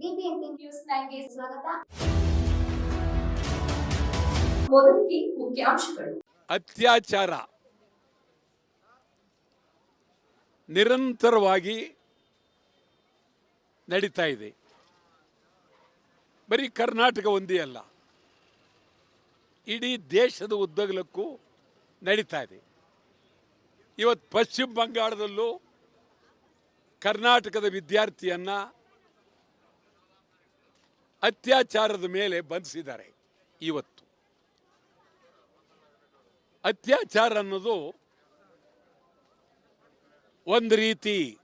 News ಸ್ವಾಗತ. ಮೊದಲಿಗೆ ಮುಖ್ಯಾಂಶಗಳು. ಅತ್ಯಾಚಾರ. ನಿರಂತರವಾಗಿ ನಡೀತಾ ಇದೆ. ಬರೀ ಕರ್ನಾಟಕ ಒಂದೇ ಅಲ್ಲ. ಇಡೀ ದೇಶದ ಉದ್ದಗಲಕ್ಕೂ ನಡೀತಾ ಇದೆ. ಇವತ್ತು ಪಶ್ಚಿಮ ಬಂಗಾಳದಲ್ಲೂ ಕರ್ನಾಟಕದ ವಿದ್ಯಾರ್ಥಿಯನ್ನ ಅತ್ಯಾಚಾರದ ಮೇಲೆ ಬಂಧಿಸಿದ್ದಾರೆ ಇವತ್ತು. ಅತ್ಯಾಚಾರ ಅನ್ನೋದು ಒಂದು ರೀತಿ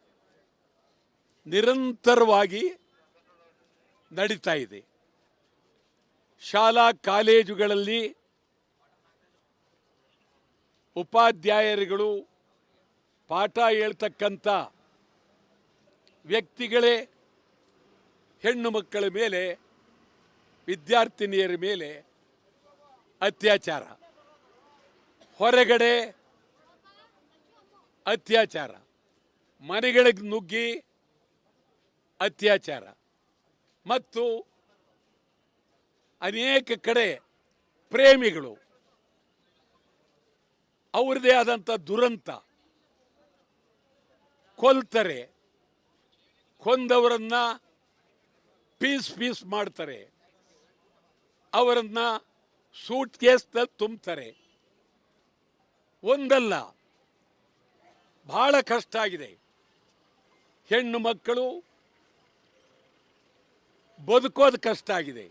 ನಿರಂತರವಾಗಿ ನಡೀತಾ ಇದೆ. ಶಾಲಾ ಕಾಲೇಜುಗಳಲ್ಲಿ ಉಪಾಧ್ಯಾಯರುಗಳು ಪಾಠ ಹೇಳ್ತಕ್ಕಂಥ ವ್ಯಕ್ತಿಗಳೇ ಹೆಣ್ಣು ಮಕ್ಕಳ ಮೇಲೆ ವಿದ್ಯಾರ್ಥಿನಿಯರ ಮೇಲೆ ಅತ್ಯಾಚಾರ. ಹೊರಗಡೆ ಅತ್ಯಾಚಾರ. ಮನೆಗಳಿಗೆ ನುಗ್ಗಿ ಅತ್ಯಾಚಾರ. ಮತ್ತು ಅನೇಕ ಕಡೆ ಪ್ರೇಮಿಗಳು ಅವ್ರದ್ದೇ ಆದಂಥ ದುರಂತ, ಕೊಲ್ತಾರೆ, ಕೊಂದವರನ್ನ ಪೀಸ್ ಪೀಸ್ ಮಾಡ್ತಾರೆ. ಅವರನ್ನ ಸೂಟ್ ಕೇಸ್ನಲ್ಲಿ ತುಂಬ್ತಾರೆ. ಒಂದಲ್ಲ ಬಹಳ ಕಷ್ಟ ಆಗಿದೆ. ಹೆಣ್ಣು ಮಕ್ಕಳು ಬದುಕೋದು ಕಷ್ಟ ಆಗಿದೆ.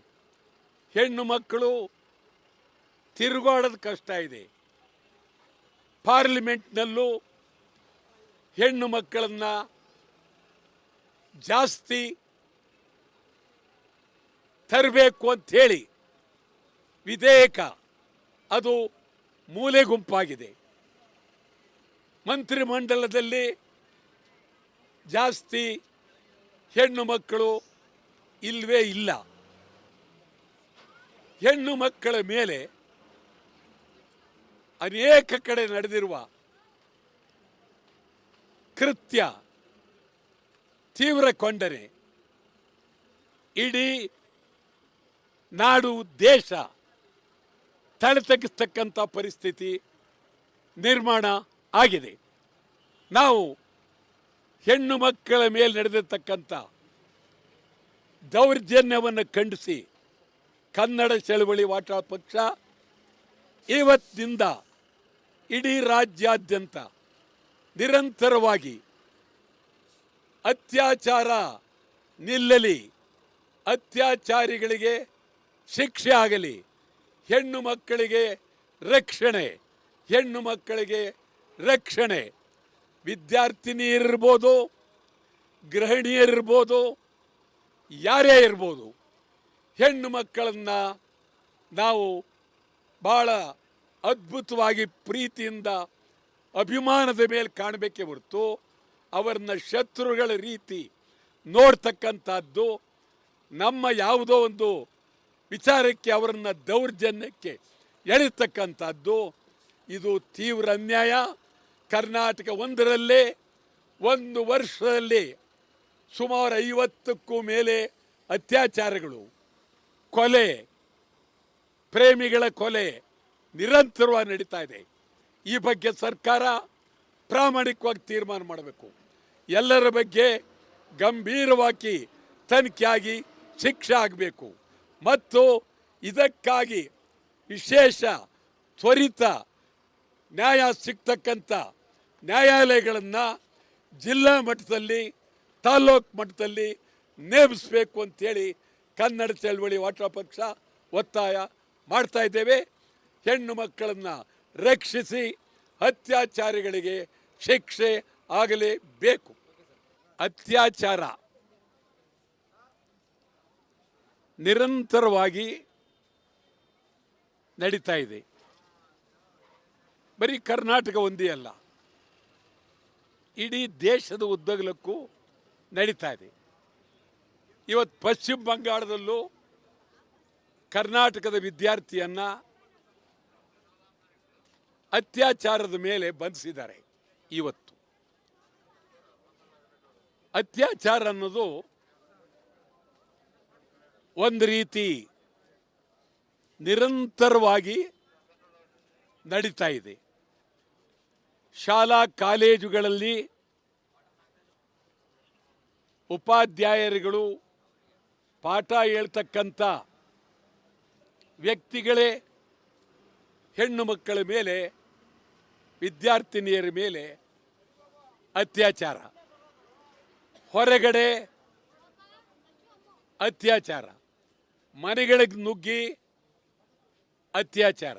ಹೆಣ್ಣು ಮಕ್ಕಳು ತಿರುಗಾಡೋದು ಕಷ್ಟ ಇದೆ. ಪಾರ್ಲಿಮೆಂಟ್ನಲ್ಲೂ ಹೆಣ್ಣು ಮಕ್ಕಳನ್ನ ಜಾಸ್ತಿ ತರಬೇಕು ಅಂಥೇಳಿ ವಿಧೇಯಕ. ಅದು ಮೂಲೆ ಗುಂಪಾಗಿದೆ. ಮಂತ್ರಿಮಂಡಲದಲ್ಲಿ ಜಾಸ್ತಿ ಹೆಣ್ಣು ಮಕ್ಕಳು ಇಲ್ಲವೇ ಇಲ್ಲ. ಹೆಣ್ಣು ಮಕ್ಕಳ ಮೇಲೆ ಅನೇಕ ಕಡೆ ನಡೆದಿರುವ ಕೃತ್ಯ, ತೀವ್ರ ಕೊಂಡನೆ. ಇಡೀ ನಾಡು ದೇಶ ತಲೆತಗ್ಗಿಸ್ತಕ್ಕಂಥ ಪರಿಸ್ಥಿತಿ ನಿರ್ಮಾಣ ಆಗಿದೆ. ನಾವು ಹೆಣ್ಣು ಮಕ್ಕಳ ಮೇಲೆ ನಡೆದಿರ್ತಕ್ಕಂಥ ದೌರ್ಜನ್ಯವನ್ನು ಖಂಡಿಸಿ ಕನ್ನಡ ಚಳವಳಿ ವಾಟಾ ಪಕ್ಷ ಇವತ್ತಿನಿಂದ ಇಡೀ ರಾಜ್ಯಾದ್ಯಂತ ನಿರಂತರವಾಗಿ ಅತ್ಯಾಚಾರ ನಿಲ್ಲಲಿ, ಅತ್ಯಾಚಾರಿಗಳಿಗೆ ಶಿಕ್ಷೆ ಆಗಲಿ ಹೆಣ್ಣು ಮಕ್ಕಳಿಗೆ ರಕ್ಷಣೆ, ಹೆಣ್ಣು ಮಕ್ಕಳಿಗೆ ರಕ್ಷಣೆ. ವಿದ್ಯಾರ್ಥಿನಿಯರಿರ್ಬೋದು, ಗೃಹಿಣಿಯರಿರ್ಬೋದು, ಯಾರೇ ಇರ್ಬೋದು, ಹೆಣ್ಣು ಮಕ್ಕಳನ್ನು ನಾವು ಭಾಳ ಅದ್ಭುತವಾಗಿ ಪ್ರೀತಿಯಿಂದ, ಅಭಿಮಾನದ ಮೇಲೆ ಕಾಣಬೇಕೇ ಹೊರತು ಅವರನ್ನ ಶತ್ರುಗಳ ರೀತಿ ನೋಡ್ತಕ್ಕಂಥದ್ದು ನಮ್ಮ ಯಾವುದೋ ಒಂದು ವಿಚಾರಕ್ಕೆ ಅವರನ್ನು ದೌರ್ಜನ್ಯಕ್ಕೆ ಎಳಿತಕ್ಕಂಥದ್ದು ಇದು ತೀವ್ರ ಅನ್ಯಾಯ. ಕರ್ನಾಟಕ ಒಂದರಲ್ಲೇ, ಒಂದು ವರ್ಷದಲ್ಲಿ ಸುಮಾರು ಐವತ್ತಕ್ಕೂ ಮೇಲೆ ಅತ್ಯಾಚಾರಗಳು, ಕೊಲೆ, ಪ್ರೇಮಿಗಳ ಕೊಲೆ ನಿರಂತರವಾಗಿ ನಡೀತಾ ಇದೆ. ಈ ಬಗ್ಗೆ ಸರ್ಕಾರ ಪ್ರಾಮಾಣಿಕವಾಗಿ ತೀರ್ಮಾನ ಮಾಡಬೇಕು. ಎಲ್ಲರ ಬಗ್ಗೆ ಗಂಭೀರವಾಗಿ ತನಿಖೆಯಾಗಿ ಶಿಕ್ಷೆ ಆಗಬೇಕು. ಮತ್ತು ಇದಕ್ಕಾಗಿ ವಿಶೇಷ ತ್ವರಿತ ನ್ಯಾಯ ಸಿಗ್ತಕ್ಕಂಥ ನ್ಯಾಯಾಲಯಗಳನ್ನು ಜಿಲ್ಲಾ ಮಟ್ಟದಲ್ಲಿ ತಾಲ್ಲೂಕು ಮಟ್ಟದಲ್ಲಿ ನೇಮಿಸಬೇಕು ಅಂತೇಳಿ ಕನ್ನಡ ಚಳವಳಿ ವಾಟಾ ಪಕ್ಷ ಒತ್ತಾಯ ಮಾಡ್ತಾ ಇದ್ದೇವೆ. ಹೆಣ್ಣು ಮಕ್ಕಳನ್ನು ರಕ್ಷಿಸಿ ಅತ್ಯಾಚಾರಿಗಳಿಗೆ ಶಿಕ್ಷೆ ಆಗಲೇಬೇಕು. ಅತ್ಯಾಚಾರ ನಿರಂತರವಾಗಿ ನಡೀತಾ ಇದೆ. ಬರೀ ಕರ್ನಾಟಕ ಒಂದೇ ಅಲ್ಲ, ಇಡೀ ದೇಶದ ಉದ್ದಗಲಕ್ಕೂ ನಡೀತಾ ಇದೆ. ಇವತ್ತು ಪಶ್ಚಿಮ ಬಂಗಾಳದಲ್ಲೂ ಕರ್ನಾಟಕದ ವಿದ್ಯಾರ್ಥಿಯನ್ನ ಅತ್ಯಾಚಾರದ ಮೇಲೆ ಬಂಧಿಸಿದ್ದಾರೆ ಇವತ್ತು. ಅತ್ಯಾಚಾರ ಅನ್ನೋದು ಒಂದು ರೀತಿ ನಿರಂತರವಾಗಿ ನಡೀತಾ ಇದೆ. ಶಾಲಾ ಕಾಲೇಜುಗಳಲ್ಲಿ ಉಪಾಧ್ಯಾಯರುಗಳು ಪಾಠ ಹೇಳ್ತಕ್ಕಂಥ ವ್ಯಕ್ತಿಗಳೇ ಹೆಣ್ಣು ಮಕ್ಕಳ ಮೇಲೆ, ವಿದ್ಯಾರ್ಥಿನಿಯರ ಮೇಲೆ ಅತ್ಯಾಚಾರ. ಹೊರಗಡೆ ಅತ್ಯಾಚಾರ. ಮನೆಗಳಿಗೆ ನುಗ್ಗಿ ಅತ್ಯಾಚಾರ.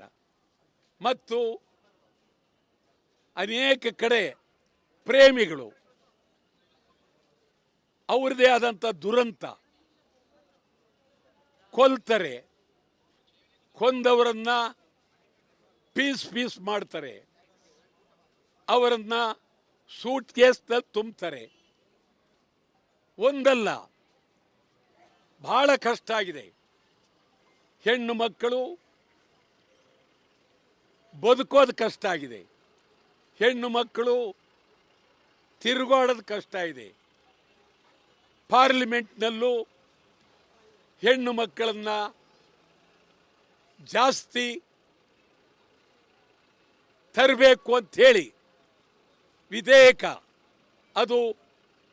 ಮತ್ತು ಅನೇಕ ಕಡೆ ಪ್ರೇಮಿಗಳು, ಅವರದೇ ಆದಂಥ ದುರಂತ, ಕೊಲ್ತಾರೆ, ಕೊಂದವರನ್ನ ಪೀಸ್ ಪೀಸ್ ಮಾಡ್ತಾರೆ, ಅವರನ್ನ ಸೂಟ್ ಕೇಸ್ನಲ್ಲಿ ತುಂಬ್ತಾರೆ. ಒಂದಲ್ಲ, ಬಹಳ ಕಷ್ಟ ಆಗಿದೆ. ಹೆಣ್ಣು ಮಕ್ಕಳು ಬದುಕೋದು ಕಷ್ಟ ಆಗಿದೆ. ಹೆಣ್ಣು ಮಕ್ಕಳು ತಿರುಗಾಡೋದು ಕಷ್ಟ ಇದೆ ಪಾರ್ಲಿಮೆಂಟ್ನಲ್ಲೂ ಹೆಣ್ಣು ಮಕ್ಕಳನ್ನ ಜಾಸ್ತಿ ತರಬೇಕು ಅಂಥೇಳಿ ವಿಧೇಯಕ, ಅದು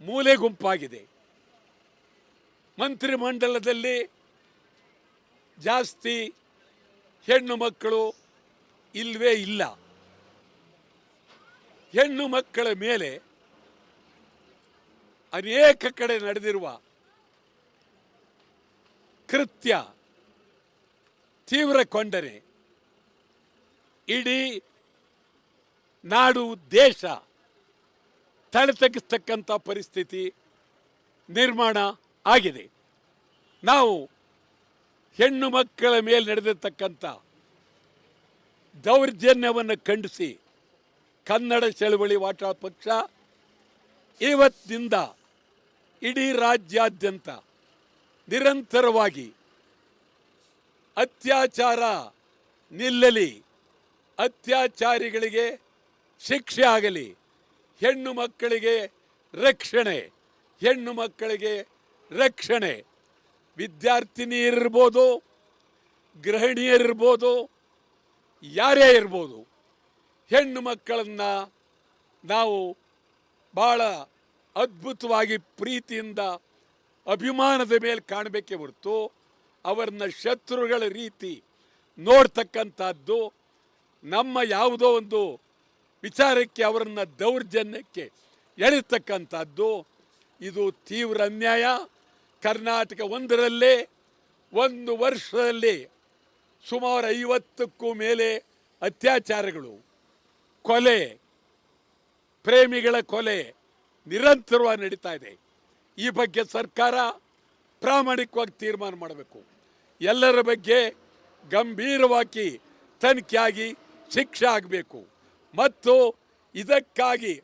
ಮೂಲೆ ಗುಂಪಾಗಿದೆ ಮಂತ್ರಿಮಂಡಲದಲ್ಲಿ ಜಾಸ್ತಿ ಹೆಣ್ಣು ಮಕ್ಕಳು ಇಲ್ವೇ ಇಲ್ಲ. ಹೆಣ್ಣು ಮಕ್ಕಳ ಮೇಲೆ ಅನೇಕ ಕಡೆ ನಡೆದಿರುವ ಕೃತ್ಯ, ತೀವ್ರ ಕೊಂಡರೆ, ಇಡೀ ನಾಡು ದೇಶ ತಲೆತಗ್ಗಿಸ್ತಕ್ಕಂಥ ಪರಿಸ್ಥಿತಿ ನಿರ್ಮಾಣ ಆಗಿದೆ. ನಾವು ಹೆಣ್ಣು ಮಕ್ಕಳ ಮೇಲೆ ನಡೆದಿರ್ತಕ್ಕಂಥ ದೌರ್ಜನ್ಯವನ್ನು ಖಂಡಿಸಿ ಕನ್ನಡ ಚಳವಳಿ ವಾಟ ಪಕ್ಷ ಇವತ್ತಿನಿಂದ ಇಡೀ ರಾಜ್ಯಾದ್ಯಂತ ನಿರಂತರವಾಗಿ ಅತ್ಯಾಚಾರ ನಿಲ್ಲಲಿ, ಅತ್ಯಾಚಾರಿಗಳಿಗೆ ಶಿಕ್ಷೆ ಆಗಲಿ, ಹೆಣ್ಣು ಮಕ್ಕಳಿಗೆ ರಕ್ಷಣೆ, ಹೆಣ್ಣು ಮಕ್ಕಳಿಗೆ ರಕ್ಷಣೆ ವಿದ್ಯಾರ್ಥಿನಿಯರಿರ್ಬೋದು ಗೃಹಿಣಿಯರಿರ್ಬೋದು ಯಾರೇ ಇರ್ಬೋದು, ಹೆಣ್ಣು ಮಕ್ಕಳನ್ನು ನಾವು ಭಾಳ ಅದ್ಭುತವಾಗಿ ಪ್ರೀತಿಯಿಂದ, ಅಭಿಮಾನದ ಮೇಲೆ ಕಾಣಬೇಕೇ ಹೊರತು ಅವರನ್ನ ಶತ್ರುಗಳ ರೀತಿ ನೋಡ್ತಕ್ಕಂಥದ್ದು ನಮ್ಮ ಯಾವುದೋ ಒಂದು ವಿಚಾರಕ್ಕೆ ಅವರನ್ನು ದೌರ್ಜನ್ಯಕ್ಕೆ ಎಳಿತಕ್ಕಂಥದ್ದು. ಇದು ತೀವ್ರ ಅನ್ಯಾಯ. ಕರ್ನಾಟಕ ಒಂದರಲ್ಲೇ, ಒಂದು ವರ್ಷದಲ್ಲಿ ಸುಮಾರು ಐವತ್ತಕ್ಕೂ ಮೇಲೆ ಅತ್ಯಾಚಾರಗಳು, ಕೊಲೆ, ಪ್ರೇಮಿಗಳ ಕೊಲೆ ನಿರಂತರವಾಗಿ ನಡೀತಾ ಇದೆ. ಈ ಬಗ್ಗೆ ಸರ್ಕಾರ ಪ್ರಾಮಾಣಿಕವಾಗಿ ತೀರ್ಮಾನ ಮಾಡಬೇಕು. ಎಲ್ಲರ ಬಗ್ಗೆ ಗಂಭೀರವಾಗಿ ತನಿಖೆಯಾಗಿ ಶಿಕ್ಷೆ ಆಗಬೇಕು. ಮತ್ತು ಇದಕ್ಕಾಗಿ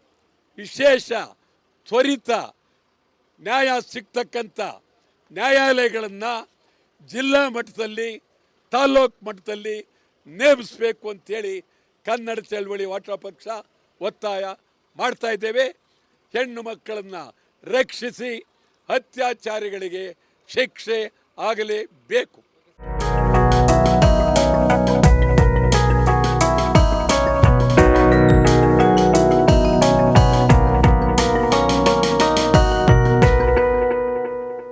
ವಿಶೇಷ ತ್ವರಿತ ನ್ಯಾಯ ಸಿಗ್ತಕ್ಕಂಥ ನ್ಯಾಯಾಲಯಗಳನ್ನು ಜಿಲ್ಲಾ ಮಟ್ಟದಲ್ಲಿ, ತಾಲ್ಲೂಕು ಮಟ್ಟದಲ್ಲಿ ನೇಮಿಸಬೇಕು ಅಂತೇಳಿ ಕನ್ನಡ ಚಳವಳಿ ವಾಟ್ರ ಪಕ್ಷ ಒತ್ತಾಯ ಮಾಡ್ತಾ ಇದ್ದೇವೆ. ಹೆಣ್ಣು ಮಕ್ಕಳನ್ನು ರಕ್ಷಿಸಿ, ಅತ್ಯಾಚಾರಿಗಳಿಗೆ ಶಿಕ್ಷೆ ಆಗಲೇಬೇಕು.